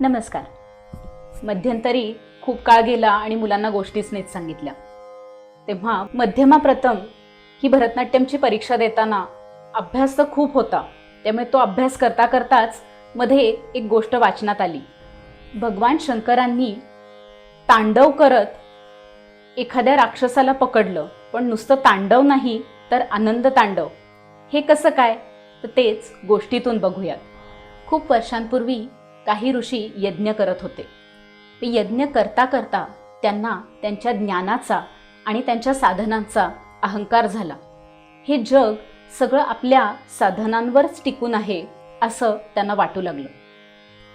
नमस्कार. मध्यंतरी खूप काळ गेला आणि मुलांना गोष्टीच नाहीत सांगितल्या. तेव्हा मध्यमा प्रथम ही भरतनाट्यमची परीक्षा देताना अभ्यास तर खूप होता त्यामुळे तो अभ्यास करता करताच मध्ये एक गोष्ट वाचनात आली. भगवान शंकरांनी तांडव करत एखाद्या राक्षसाला पकडलं पण नुसतं तांडव नाही तर आनंद तांडव. हे कसं काय? तर तेच गोष्टीतून बघूयात. खूप वर्षांपूर्वी काही ऋषी यज्ञ करत होते. ते यज्ञ करता करता त्यांना त्यांच्या ज्ञानाचा आणि त्यांच्या साधनांचा अहंकार झाला. हे जग सगळं आपल्या साधनांवरच टिकून आहे असं त्यांना वाटू लागलं.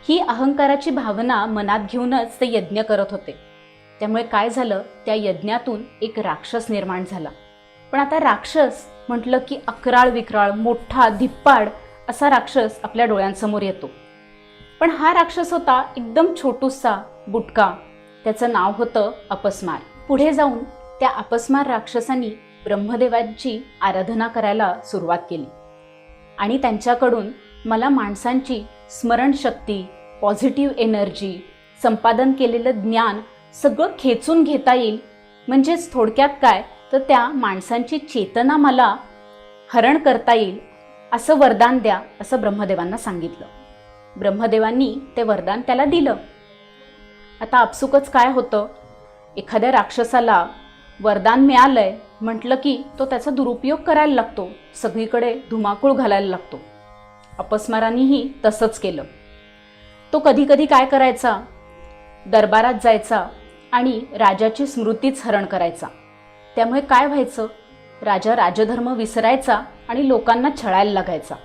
ही अहंकाराची भावना मनात घेऊनच ते यज्ञ करत होते. त्यामुळे काय झालं? त्या यज्ञातून एक राक्षस निर्माण झाला. पण आता राक्षस म्हटलं की अकराळ विक्राळ मोठा धिप्पाड असा राक्षस आपल्या डोळ्यांसमोर येतो. पण हा राक्षस होता एकदम छोटूसा बुटका. त्याचं नाव होतं अपस्मार. पुढे जाऊन त्या अपस्मार राक्षसांनी ब्रह्मदेवांची आराधना करायला सुरुवात केली. आणि त्यांच्याकडून मला माणसांची स्मरणशक्ती पॉझिटिव्ह एनर्जी संपादन केलेलं ज्ञान सगळं खेचून घेता येईल. म्हणजेच थोडक्यात काय? तर त्या माणसांची चेतना मला हरण करता येईल असं वरदान द्या असं ब्रह्मदेवांना सांगितलं. ब्रह्मदेवांनी ते वरदान त्याला दिलं. आता आपसुकच काय होतं? एखाद्या राक्षसाला वरदान मिळालंय म्हटलं की तो त्याचा दुरुपयोग करायला लागतो. सगळीकडे धुमाकूळ घालायला लागतो. अपस्मारांनीही तसंच केलं. तो कधी कधी काय करायचा? दरबारात जायचा आणि राजाची स्मृतीच हरण करायचा. त्यामुळे काय व्हायचं? राजा राजधर्म विसरायचा आणि लोकांना छळायला लागायचा.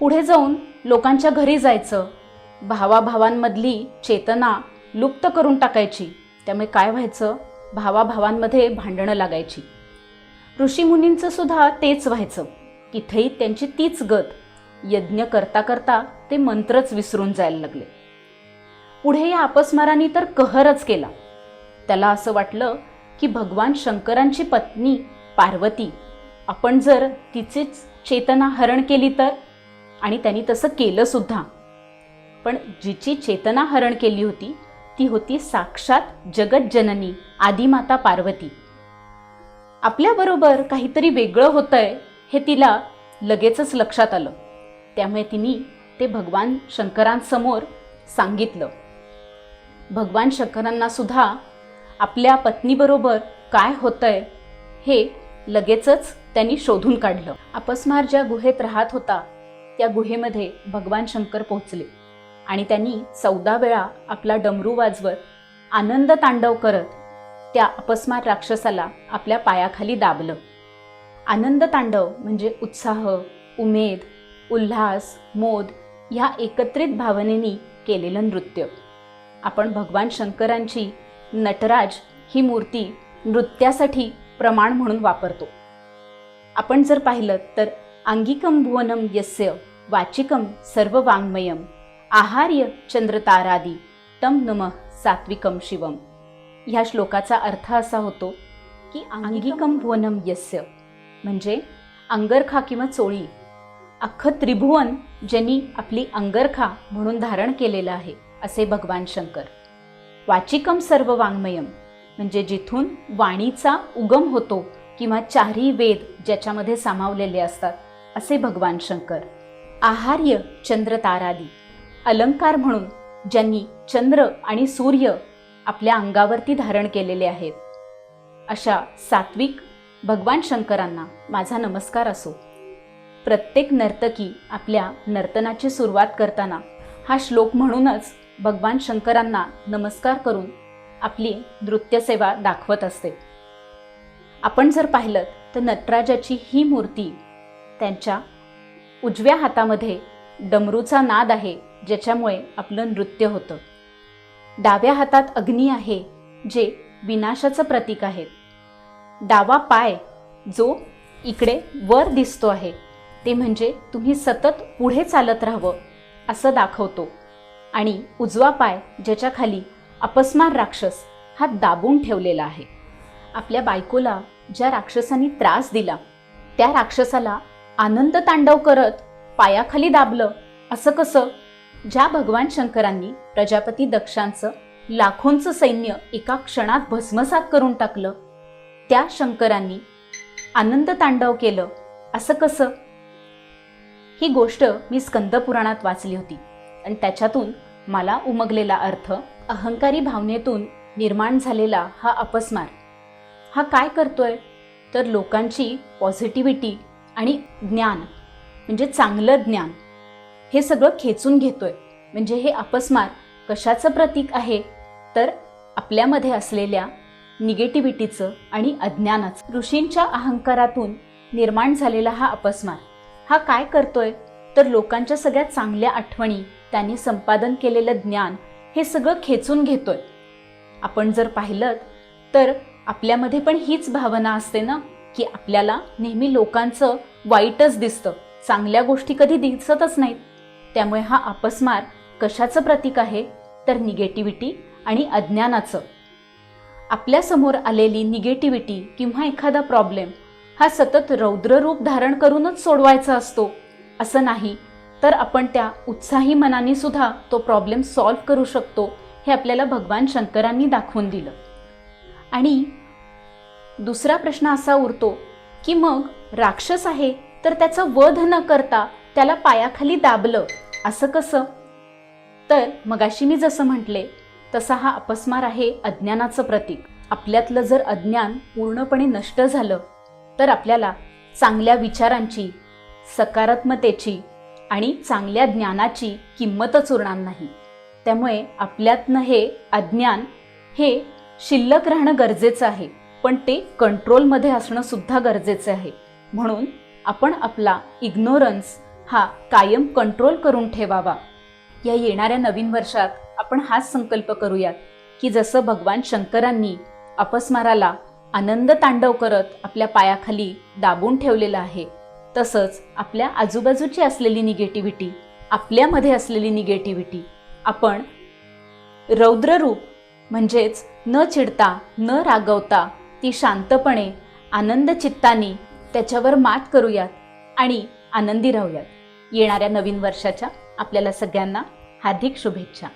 पुढे जाऊन लोकांच्या घरी जायचं. भावाभावांमधली चेतना लुप्त करून टाकायची. त्यामुळे काय व्हायचं? भावाभावांमध्ये भांडणं लागायची. ऋषीमुनींचं सुद्धा तेच व्हायचं. तिथेही त्यांची तीच गत. यज्ञ करता करता ते मंत्रच विसरून जायला लागले. पुढे या अपस्मारांनी तर कहरच केला. त्याला असं वाटलं की भगवान शंकरांची पत्नी पार्वती आपण जर तिचीच चेतना हरण केली तर? आणि त्यांनी तसं केलं सुद्धा. पण जिची चेतना हरण केली होती ती होती साक्षात जगज्जननी आदिमाता पार्वती. आपल्याबरोबर काहीतरी वेगळं होतंय हे तिला लगेचच लक्षात आलं. त्यामुळे तिने ते भगवान शंकरांसमोर सांगितलं. भगवान शंकरांना सुद्धा आपल्या पत्नीबरोबर काय होतंय हे लगेचच त्यांनी शोधून काढलं. अपस्मार ज्या गुहेत राहत होता त्या गुहेमध्ये भगवान शंकर पोहोचले आणि त्यांनी चौदा वेळा आपला डमरू वाजवत आनंद तांडव करत त्या अपस्मार राक्षसाला आपल्या पायाखाली दाबलं. आनंद तांडव म्हणजे उत्साह उमेद उल्हास मोद ह्या एकत्रित भावनेनी केलेलं नृत्य. आपण भगवान शंकरांची नटराज ही मूर्ती नृत्यासाठी प्रमाण म्हणून वापरतो. आपण जर पाहिलं तर अंगिकम भुवनम यस्य वाचिकम सर्ववाङ्मयम। आहार्य चंद्रतारादी तम नम सात्विकम शिवम। ह्या श्लोकाचा अर्थ असा होतो की अंगिकम भुवनम यस्य म्हणजे अंगरखा किंवा चोळी। अख्खं त्रिभुवन ज्यांनी आपली अंगरखा म्हणून धारण केलेलं आहे असे भगवान शंकर। वाचिकम सर्व वाङ्मयम म्हणजे जिथून वाणीचा उगम होतो किंवा चारही वेद ज्याच्यामध्ये सामावलेले असतात असे भगवान शंकर. आहार्य चंद्रतारादी अलंकार म्हणून ज्यांनी चंद्र आणि सूर्य आपल्या अंगावरती धारण केलेले आहेत. अशा सात्विक भगवान शंकरांना माझा नमस्कार असो. प्रत्येक नर्तकी आपल्या नर्तनाची सुरुवात करताना हा श्लोक म्हणूनच भगवान शंकरांना नमस्कार करून आपली नृत्यसेवा दाखवत असते. आपण जर पाहिलं तर नटराजाची ही मूर्ती त्यांच्या उजव्या हातामध्ये डमरूचा नाद आहे ज्याच्यामुळे आपलं नृत्य होतं. डाव्या हातात अग्नी आहे जे विनाशाचं प्रतीक आहे. डावा पाय जो इकडे वर दिसतो आहे ते म्हणजे तुम्ही सतत पुढे चालत राहावं असं दाखवतो. आणि उजवा पाय ज्याच्या खाली अपस्मार राक्षस हा दाबून ठेवलेला आहे. आपल्या बायकोला ज्या राक्षसांनी त्रास दिला त्या राक्षसाला आनंद तांडव करत पायाखाली दाबलं. असं कसं? ज्या भगवान शंकरांनी प्रजापती दक्षांचं लाखोंचं सैन्य एका क्षणात भस्मसात करून टाकलं त्या शंकरांनी आनंद तांडव केलं. असं कसं? ही गोष्ट मी स्कंद पुराणात वाचली होती. आणि त्याच्यातून मला उमगलेला अर्थ अहंकारी भावनेतून निर्माण झालेला हा अपस्मार. हा काय करतोय? तर लोकांची पॉझिटिव्हिटी आणि ज्ञान म्हणजे चांगलं ज्ञान हे सगळं खेचून घेतोय. म्हणजे हे अपस्मार कशाचं प्रतीक आहे? तर आपल्यामध्ये असलेल्या निगेटिव्हिटीचं आणि अज्ञानाचं. ऋषींच्या अहंकारातून निर्माण झालेला हा अपस्मार. हा काय करतोय? तर लोकांच्या सगळ्या चांगल्या आठवणी त्यांनी संपादन केलेलं ज्ञान हे सगळं खेचून घेतोय. आपण जर पाहिलं तर आपल्यामध्ये पण हीच भावना असते ना? की आपल्याला नेहमी लोकांचं वाईटच दिसतं. चांगल्या गोष्टी कधी दिसतच नाहीत. त्यामुळे हा अपस्मार कशाचं प्रतीक आहे? तर निगेटिव्हिटी आणि अज्ञानाचं. आपल्यासमोर आलेली निगेटिव्हिटी किंवा एखादा प्रॉब्लेम हा सतत रौद्र रूप धारण करूनच सोडवायचा असतो. असं नाही तर आपण त्या उत्साही मनाने सुद्धा तो प्रॉब्लेम सॉल्व्ह करू शकतो हे आपल्याला भगवान शंकरांनी दाखवून दिलं. आणि दुसरा प्रश्न असा उरतो की मग राक्षस आहे तर त्याचं वध न करता त्याला पायाखाली दाबलं असं कसं? तर मगाशी मी जसं म्हटले तसा हा अपस्मार आहे अज्ञानाचं प्रतीक. आपल्यातलं जर अज्ञान पूर्णपणे नष्ट झालं तर आपल्याला चांगल्या विचारांची सकारात्मतेची आणि चांगल्या ज्ञानाची किंमतच उरणार नाही. त्यामुळे आपल्यातनं हे अज्ञान हे शिल्लक राहणं गरजेचं आहे. पण ते कंट्रोलमध्ये असणं सुद्धा गरजेचं आहे. म्हणून आपण आपला इग्नोरन्स हा कायम कंट्रोल करून ठेवावा. या येणाऱ्या नवीन वर्षात आपण हाच संकल्प करूयात की जसं भगवान शंकरांनी अपस्माराला आनंद तांडव करत आपल्या पायाखाली दाबून ठेवलेलं आहे तसंच आपल्या आजूबाजूची असलेली निगेटिव्हिटी आपल्यामध्ये असलेली निगेटिव्हिटी आपण रौद्ररूप म्हणजेच न चिडता न रागवता ती शांतपणे आनंद चित्ताने त्याच्यावर मात करूयात आणि आनंदी राहूयात. येणाऱ्या नवीन वर्षाच्या आपल्याला सगळ्यांना हार्दिक शुभेच्छा.